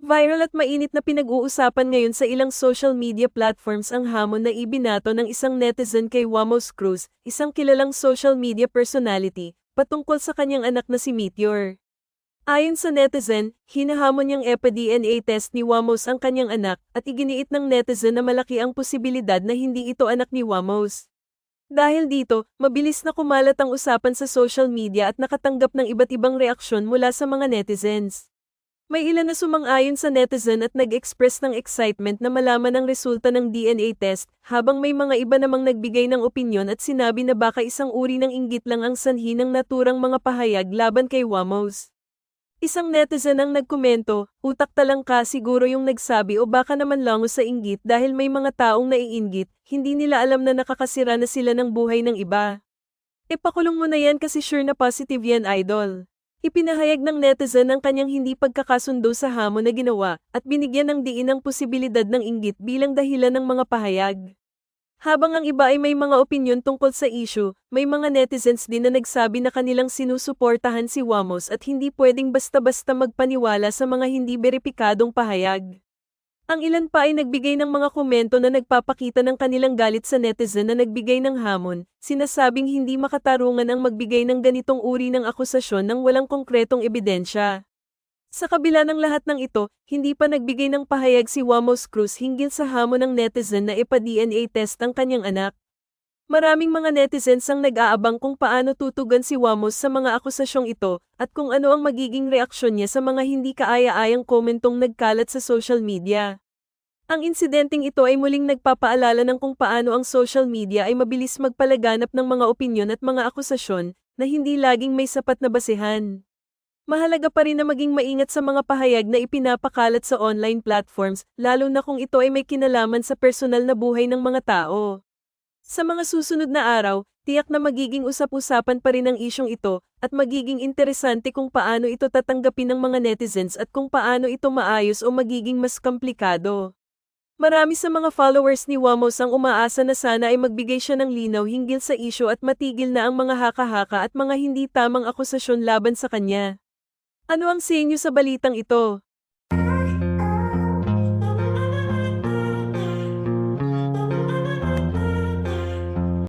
Viral at mainit na pinag-uusapan ngayon sa ilang social media platforms ang hamon na ibinato ng isang netizen kay Wamos Cruz, isang kilalang social media personality, patungkol sa kanyang anak na si Meteor. Ayon sa netizen, hinahamon niyang EPA-DNA test ni Wamos ang kanyang anak at iginiit ng netizen na malaki ang posibilidad na hindi ito anak ni Wamos. Dahil dito, mabilis na kumalat ang usapan sa social media at nakatanggap ng iba't ibang reaksyon mula sa mga netizens. May ilan na sumang-ayon sa netizen at nag-express ng excitement na malaman ang resulta ng DNA test, habang may mga iba namang nagbigay ng opinyon at sinabi na baka isang uri ng inggit lang ang sanhi ng naturang mga pahayag laban kay Wamos. Isang netizen ang nagkomento, utak talang ka siguro yung nagsabi o baka naman lango sa inggit dahil may mga taong naiinggit, hindi nila alam na nakakasira na sila ng buhay ng iba. E pakulong mo na yan kasi sure na positive yan idol. Ipinahayag ng netizen ang kanyang hindi pagkakasundo sa hamon na ginawa at binigyan ng diin ang posibilidad ng inggit bilang dahilan ng mga pahayag. Habang ang iba ay may mga opinyon tungkol sa issue, may mga netizens din na nagsabi na kanilang sinusuportahan si Wamos at hindi pwedeng basta-basta magpaniwala sa mga hindi beripikadong pahayag. Ang ilan pa ay nagbigay ng mga komento na nagpapakita ng kanilang galit sa netizen na nagbigay ng hamon, sinasabing hindi makatarungan ang magbigay ng ganitong uri ng akusasyon ng walang konkretong ebidensya. Sa kabila ng lahat ng ito, hindi pa nagbigay ng pahayag si Wamos Cruz hinggil sa hamon ng netizen na ipa-DNA test ang kanyang anak. Maraming mga netizens ang nag-aabang kung paano tutugan si Wamos sa mga akusasyong ito at kung ano ang magiging reaksyon niya sa mga hindi kaaya-ayang komentong nagkalat sa social media. Ang insidenteng ito ay muling nagpapaalala ng kung paano ang social media ay mabilis magpalaganap ng mga opinyon at mga akusasyon na hindi laging may sapat na basehan. Mahalaga pa rin na maging maingat sa mga pahayag na ipinapakalat sa online platforms, lalo na kung ito ay may kinalaman sa personal na buhay ng mga tao. Sa mga susunod na araw, tiyak na magiging usap-usapan pa rin ang isyong ito, at magiging interesante kung paano ito tatanggapin ng mga netizens at kung paano ito maayos o magiging mas komplikado. Marami sa mga followers ni Wamos ang umaasa na sana ay magbigay siya ng linaw hinggil sa isyo at matigil na ang mga haka-haka at mga hindi tamang akusasyon laban sa kanya. Ano ang sa inyo sa balitang ito?